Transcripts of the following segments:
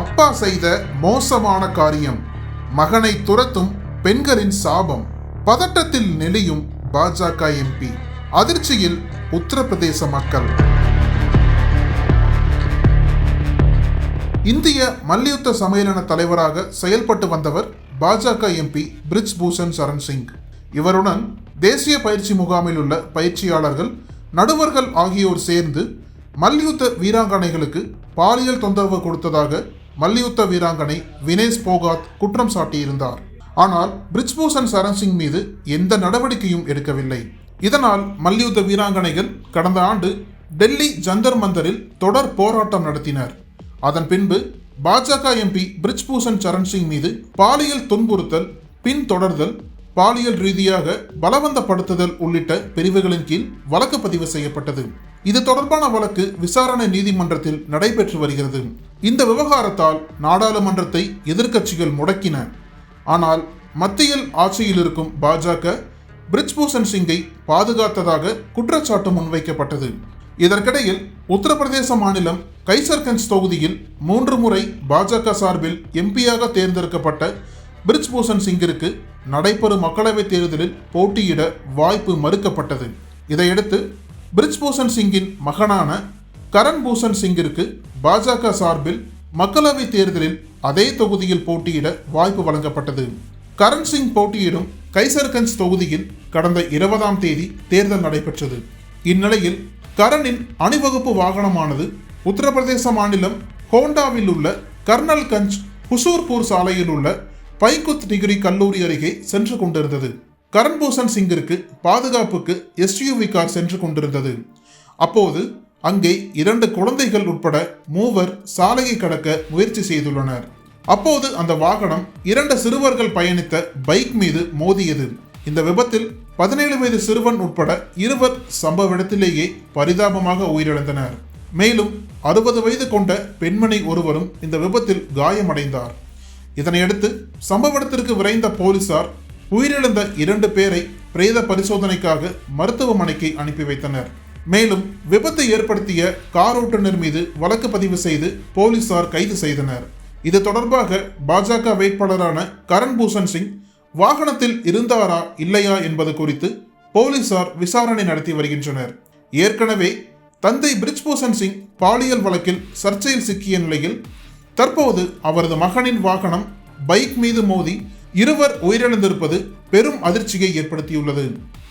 அப்பா செய்த மோசமான காரியம். மகனை துரத்தும் பெண்களின் சாபம். பதட்டத்தில் நெளியும் பாஜக எம்பி. அதிர்ச்சியில் உத்தரப்பிரதேச மக்கள். இந்திய மல்யுத்த சம்மேளன தலைவராக செயல்பட்டு வந்தவர் பாஜக எம்பி பிரிஜ் பூஷன் சரண் சிங் இவருடன் தேசிய பயிற்சி முகாமில் உள்ள பயிற்சியாளர்கள் நடுவர்கள் ஆகியோர் சேர்ந்து மல்யுத்த வீராங்கனைகளுக்கு பாலியல் தொந்தரவு கொடுத்ததாக மல்யுத்த வீராங்கனை வினேஷ் போகாத் குற்றம் சாட்டியிருந்தார். ஆனால் பிரிஜ்பூஷன் சரண் சிங் மீது எந்த நடவடிக்கையும் எடுக்கவில்லை. இதனால் மல்யுத்த வீராங்கனைகள் கடந்த ஆண்டு டெல்லி ஜந்தர் மந்தரில் தொடர் போராட்டம் நடத்தினர். அதன் பின்பு பாஜக எம்பி பிரிஜ்பூஷன் சரண் சிங் மீது பாலியல் துன்புறுத்தல் பின்தொடர்தல் பாலியல் ரீதியாக பலவந்தப்படுத்துதல் உள்ளிட்ட பிரிவுகளின் கீழ் வழக்கு பதிவு செய்யப்பட்டது. இது தொடர்பான வழக்கு விசாரணை நீதிமன்றத்தில் நடைபெற்று வருகிறது. இந்த விவகாரத்தால் நாடாளுமன்றத்தை எதிர்க்கட்சிகள் முடக்கின. ஆனால் மத்தியில் ஆட்சியில் இருக்கும் பாஜக பிரிஜ்பூஷன் சிங்கை பாதுகாத்ததாக குற்றச்சாட்டு முன்வைக்கப்பட்டது. இதற்கிடையில் உத்தரப்பிரதேச மாநிலம் கைசர்கஞ்ச் தொகுதியில் மூன்று முறை பாஜக சார்பில் எம்பியாக தேர்ந்தெடுக்கப்பட்ட பிரிஜ்பூஷன் சிங்கிற்கு நடைபெறும் மக்களவைத் தேர்தலில் போட்டியிட வாய்ப்பு மறுக்கப்பட்டது. இதையடுத்து பிரிஜ்பூஷன் சிங்கின் மகனான கரண் பூஷன் சிங்கிற்கு பாஜக சார்பில் மக்களவைத் தேர்தலில் அதே தொகுதியில் போட்டியிட வாய்ப்பு வழங்கப்பட்டது. கரண் சிங் போட்டியிடும் கைசர்கஞ்ச் தொகுதியில் கடந்த இருபதாம் தேதி தேர்தல் நடைபெற்றது. இந்நிலையில் கரணின் அணிவகுப்பு வாகனமானது உத்தரப்பிரதேச மாநிலம் ஹோண்டாவில் உள்ள கர்னல்கஞ்ச் ஹுசூர்பூர் சாலையில் உள்ள பைகுத் டிகிரி கல்லூரி அருகே சென்று கொண்டிருந்தது. கரண்பூஷன் சிங்கிற்கு பாதுகாப்புக்கு எஸ்யூவி கார் சென்று கொண்டிருந்தது. அப்போது அங்கே இரண்டு குழந்தைகள் உட்பட மூவர் சாலையை கடக்க முயற்சி செய்துள்ளனர். அப்போது அந்த வாகனம் இரண்டு சிறுவர்கள் பயணித்த பைக் மீது மோதியது. இந்த விபத்தில் பதினேழு வயது சிறுவன் உட்பட இருவர் சம்பவ இடத்திலேயே பரிதாபமாக உயிரிழந்தனர். மேலும் அறுபது வயது கொண்ட பெண்மணி ஒருவரும் இந்த விபத்தில் காயமடைந்தார். இதனையடுத்து சம்பவ இடத்திற்கு விரைந்த போலீசார் உயிரிழந்த இரண்டு பேரை பிரேத பரிசோதனைக்காக மருத்துவமனைக்கு அனுப்பி வைத்தனர். மேலும் விபத்து ஏற்படுத்திய கார் ஓட்டுநர் மீது வழக்கு பதிவு செய்து போலீசார் கைது செய்தனர். இது தொடர்பாக பாஜக வேட்பாளரான கரண் பூஷன் சிங் வாகனத்தில் இருந்தாரா இல்லையா என்பது குறித்து போலீசார் விசாரணை நடத்தி வருகின்றனர். ஏற்கனவே தந்தை பிரிஜ்பூஷன் சிங் பாலியல் வழக்கில் சர்ச்சையில் சிக்கிய நிலையில் தற்போது அவரது மகனின் வாகனம் பைக் மீது மோதி இருவர் உயிரிழந்திருப்பது பெரும் அதிர்ச்சியை ஏற்படுத்தியுள்ளது.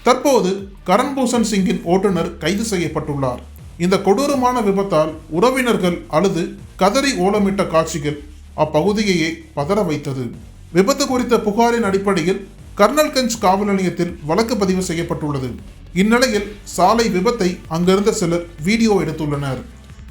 தற்போது கரண்பூஷன் சிங்கின் ஓட்டுநர் கைது செய்யப்பட்டுள்ளார். இந்த கொடூரமான விபத்தால் உறவினர்கள் அழுது கதறி ஓலமிட்ட காட்சிகள் அப்பகுதியையே பதற வைத்தது. விபத்து குறித்த புகாரின் அடிப்படையில் கர்னல்கஞ்ச் காவல் நிலையத்தில் வழக்கு பதிவு செய்யப்பட்டுள்ளது. இந்நிலையில் சாலை விபத்தை அங்கிருந்த சிலர் வீடியோ எடுத்துள்ளனர்.